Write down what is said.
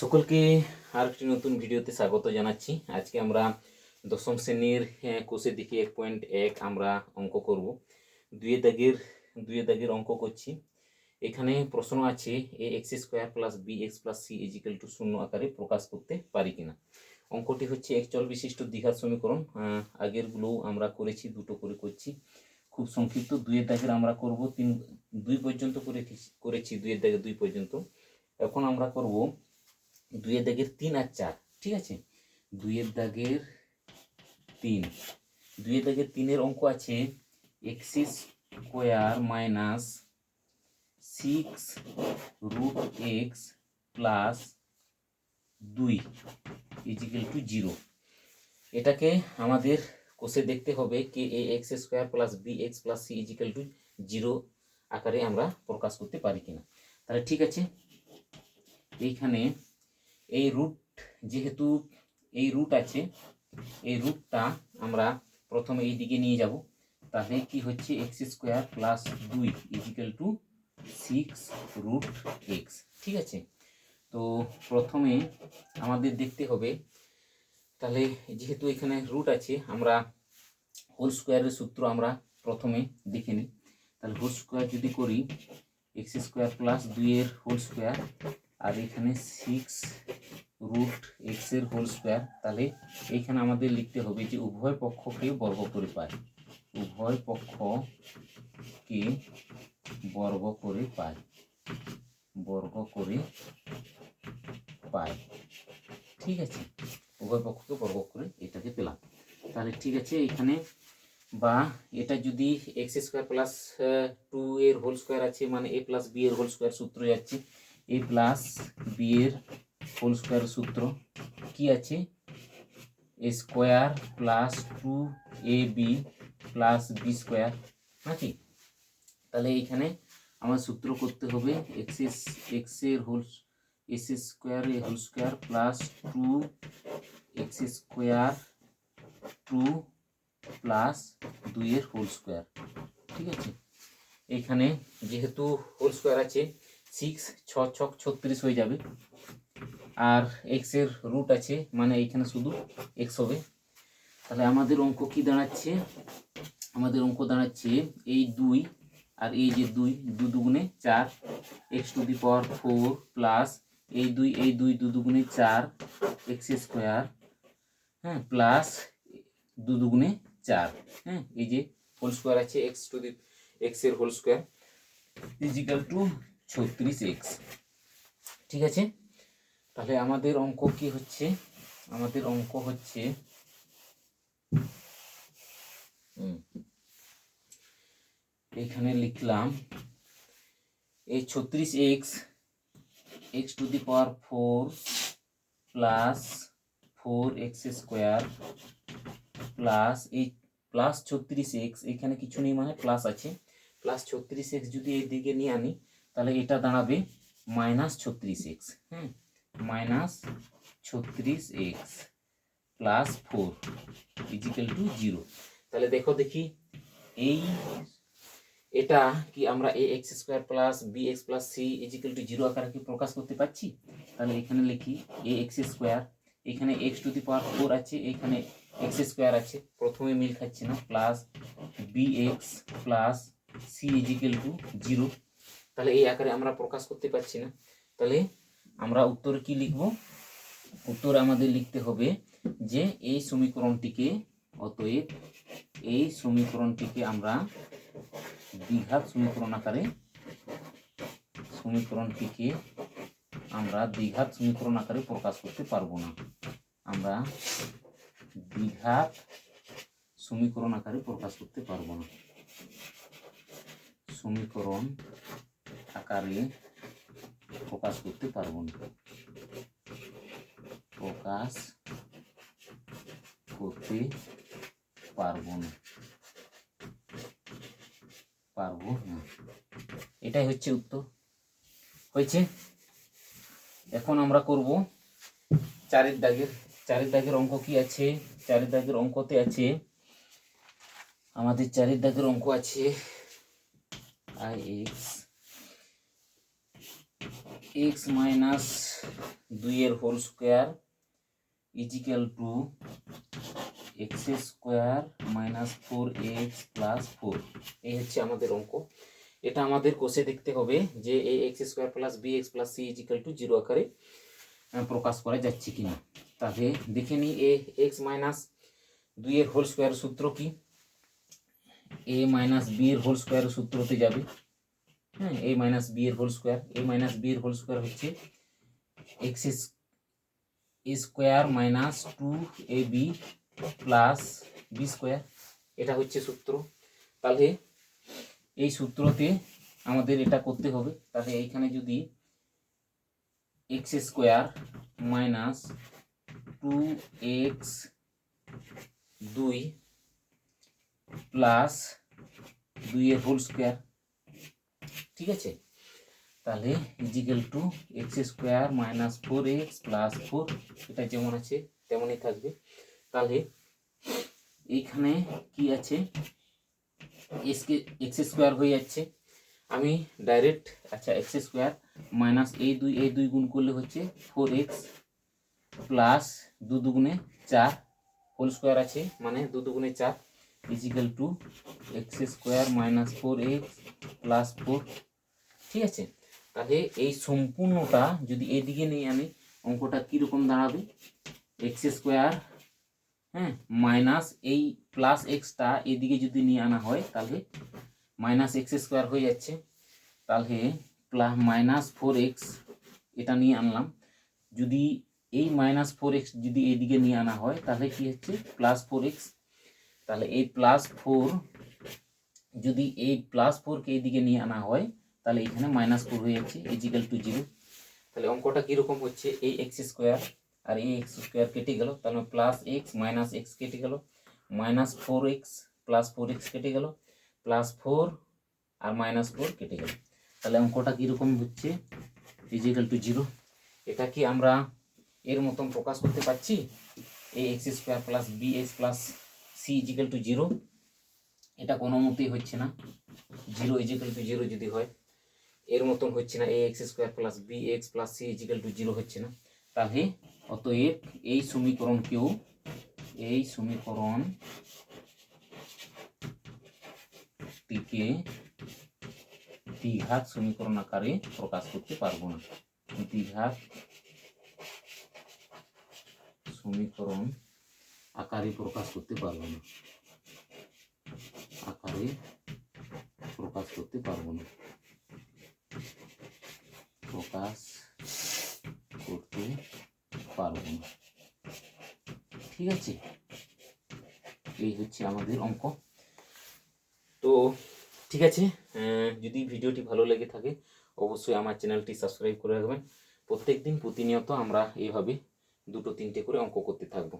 সকলকে আরেকটি নতুন ভিডিওতে স্বাগত জানাচ্ছি। আজকে আমরা দশম শ্রেণির কোষের দিকে এক পয়েন্ট এক আমরা অঙ্ক করব। দুয়ে দাগের দুয়ে দাগের অঙ্ক করছি। এখানে প্রশ্ন আছে A X square plus B X plus C is equal to শূন্য আকারে প্রকাশ করতে পারি কিনা? অঙ্কটি হচ্ছে এক চল বিশিষ্ট দ্বিঘাত সমীকরণ। আহ, আগেরগুলো আমরা করেছি দুটো করে করছি। খুব সংক্ষিপ্ত দুয়ের দাগের আমরা করব তিন দুই পর্যন্ত করে করেছি দুয়ের দাগের দুই পর্যন্ত। এখন আমরা করব দুইয়ের দাগের তিন আর চার, ঠিক আছে? দুইয়ের দাগের তিন। দুইয়ের দাগের তিনের অঙ্ক আছে X's square minus six root X plus দুই ইজিক্যাল টু জিরো এটাকে আমাদের কোষে দেখতে হবে কে A X square plus B X plus C is equal to zero আকারে আমরা প্রকাশ করতে পারি কিনা। তাহলে ঠিক আছে? এইখানে এই রুট যেহেতু এই রুট আছে, এই রুটটা আমরা প্রথমে এই দিকে নিয়ে যাব। তাহলে কি হচ্ছে? এক্স স্কোয়ার প্লাস দুই is equal to six root X ঠিক আছে? তো প্রথমে আমাদের দেখতে হবে। তাহলে যেহেতু এখানে রুট আছে, আমরা হোল স্কোয়ারের সূত্র আমরা প্রথমে দেখে নিই। তাহলে হোল স্কোয়ার যদি করি এক্স স্কোয়ার প্লাস দুইয়ের হোল স্কোয়ার আর এখানে সিক্স রুট এক্সের হোল স্কোয়ার তাহলে এখানে আমাদের লিখতে হবে যে উভয় পক্ষকে বর্গ করে পাই উভয় পক্ষকে বর্গ করে পাই বর্গ করে পাই ঠিক আছে? উভয় পক্ষকে বর্গ করে এটাকে পেলাম। তাহলে ঠিক আছে, এখানে বা এটা যদি এক্স স্কোয়ার প্লাস টু এর হোল স্কোয়ার আছে মানে এ প্লাস বি এর হোল স্কোয়ার সূত্র যাচ্ছে এ প্লাস বি এর হোল স্কোয়ার সূত্র কি আছে? A square plus two A B plus B square নাকি? তাহলে এইখানে আমার সূত্র করতে হবে এক্স এস এক্সের whole S square A whole square plus two X square two plus দুইয়ের হোল স্কোয়ার ঠিক আছে? এখানে যেহেতু হোল স্কোয়ার আছে সিক্স ছ ছক ছত্রিশ হয়ে যাবে। আর এক্সের রুট আছে মানে এখানে শুধু এক্স হবে। তাহলে আমাদের অঙ্ক কি দাঁড়াচ্ছে? আমাদের অঙ্ক দাঁড়াচ্ছে এই দুই আর এই যে দুই, দু দুগুণে চার X to the power four plus এই দুই এই দুই দু দুগুণে চার এক্স স্কোয়ার হ্যাঁ প্লাস দু দুগুণে চার হ্যাঁ এই যে হোল স্কোয়ার আছে এক্স টু দি এক্সের whole square is equal to ছত্রিশ এক্স। ঠিক আছে? তাহলে আমাদের অঙ্ক কি হচ্ছে? আমাদের অঙ্ক হচ্ছে এখানে লিখলাম, এই ছত্রিশ X X to the power four plus four X square plus এই প্লাস ছত্রিশ এক্স, এখানে কিছু নেই মানে প্লাস আছে। প্লাস ছত্রিশ এক্স যদি এই দিকে নিয়ে আনি তাহলে এটা দাঁড়াবে মাইনাস ছত্রিশ এক্স হ্যাঁ মাইনাস ছত্রিশ X plus four is equal to zero তাহলে দেখো দেখি, এই এটা কি আমরা A X square plus B X plus C is equal to zero আকারে কি প্রকাশ করতে পারছি? তাহলে এখানে লিখি এ এক্স স্কোয়ার এখানে X to the power four আছে, এখানে এক্স স্কোয়ার আছে, প্রথমে মিল খাচ্ছে না plus B X plus C is equal to zero তাহলে এই আকারে আমরা প্রকাশ করতে পারছি না। তাহলে আমরা উত্তর কি লিখব? উত্তর আমাদের লিখতে হবে যে এই সমীকরণটিকে, অতএব এই সমীকরণটিকে আমরা দ্বিঘাত সমীকরণ আকারে, সমীকরণটিকে আমরা দ্বিঘাত সমীকরণ আকারে প্রকাশ করতে পারব না। আমরা দ্বিঘাত সমীকরণ আকারে প্রকাশ করতে পারব না। সমীকরণ আকারে প্রকাশ করতে পারব না। প্রকাশ করতে পারব না। পারব না। এটাই হচ্ছে উত্তর। হয়েছে? এখন আমরা করব চারের দাগের। চারের দাগের অঙ্ক কি আছে? চারের দাগের অঙ্কতে আছে আমাদের চারের দাগের অঙ্ক আছে। আই এক্স এক্স মাইনাস দুইয়ের whole square is equal to X square minus four X plus four. এই হচ্ছে আমাদের অঙ্ক। এটা আমাদের কোষে দেখতে হবে যে এই X square plus B X plus C is equal to zero আকারে প্রকাশ করা যাচ্ছে কিনা। তাহলে দেখে নিই, এ এক্স মাইনাস দুইয়ের হোল স্কোয়ার সূত্র কি? এ মাইনাস বি এর হোল স্কোয়ার সূত্রতে যাবে। হ্যাঁ এ মাইনাস বি এর whole square A minus B এর হোল স্কোয়ার হচ্ছে X square minus two A B plus B square এটা হচ্ছে সূত্র। তাহলে এই সূত্রতে আমাদের এটা করতে হবে। তাহলে এইখানে যদি x square minus two x দুই প্লাস দুইয়ের হোল স্কোয়ার ঠিক আছে? তাহলে equal to x square minus four x plus four এটা যেমন আছে, তেমনই থাকবে। তাহলে এইখানে কি আছে? এক্সকে এক্স স্কোয়ার হয়ে যাচ্ছে। আমি ডাইরেক্ট আচ্ছা এক্স স্কোয়ার মাইনাস এই দুই এই দুই গুণ করলে হচ্ছে ফোর এক্স প্লাস দু দুগুণে চার হোল স্কোয়ার আছে মানে দু দুগুণে চার equal to x square minus four x plus four ঠিক আছে? তাহলে এই সম্পূর্ণটা যদি এদিকে নিয়ে আনি অঙ্কটা কীরকম দাঁড়াবে? এক্স স্কোয়ার হ্যাঁ মাইনাস এই প্লাস এক্সটা এদিকে যদি নিয়ে আনা হয়, তাহলে মাইনাস এক্স স্কোয়ার হয়ে যাচ্ছে। তাহলে প্লাস মাইনাস ফোর এক্স এটা নিয়ে আনলাম। যদি এই মাইনাস ফোর এক্স যদি এদিকে নিয়ে আনা হয়, তাহলে কি হচ্ছে? প্লাস ফোর এক্স তাহলে এই প্লাস ফোর যদি এই প্লাস ফোরকে এদিকে নিয়ে আনা হয় তাহলে এখানে মাইনাস ফোর হয়ে যাচ্ছে ইজিক্যাল টু জিরো তাহলে অঙ্কটা কীরকম হচ্ছে? এই এক্স স্কোয়ার আর এই এক্স স্কোয়ার কেটে গেল, তাহলে প্লাস এক্স মাইনাস এক্স কেটে গেল। Minus four x plus four x কেটে গেল প্লাস ফোর আর মাইনাস ফোর কেটে গেল। তাহলে অঙ্কটা কীরকম হচ্ছে? ইজিক্যাল টু জিরো এটা কি আমরা এর মতন প্রকাশ করতে পারছি? A x square plus b x plus c equal to zero এটা কোনো মতেই হচ্ছে না। জিরো ইজিক্যাল টু জিরো যদি হয়। এর মতন হচ্ছে না a x square plus b x plus c equal to zero হচ্ছে না। তাহলে অতএব এই সমীকরণকেও, এই সমীকরণ টিকে দ্বিঘাত সমীকরণ আকারে প্রকাশ করতে পারব না। দ্বিঘাত সমীকরণ আকারে প্রকাশ করতে পারব না। আকারে প্রকাশ করতে পারব না। প্রকাশ করতে পারব না। ঠিক আছে? এই হচ্ছে আমাদের অঙ্ক। তো ঠিক আছে যদি ভিডিওটি ভালো লেগে থাকে, অবশ্যই আমার চ্যানেলটি সাবস্ক্রাইব করে রাখবেন। প্রত্যেকদিন প্রতিনিয়ত আমরা এইভাবে দুটো তিনটে করে অঙ্ক করতে থাকব।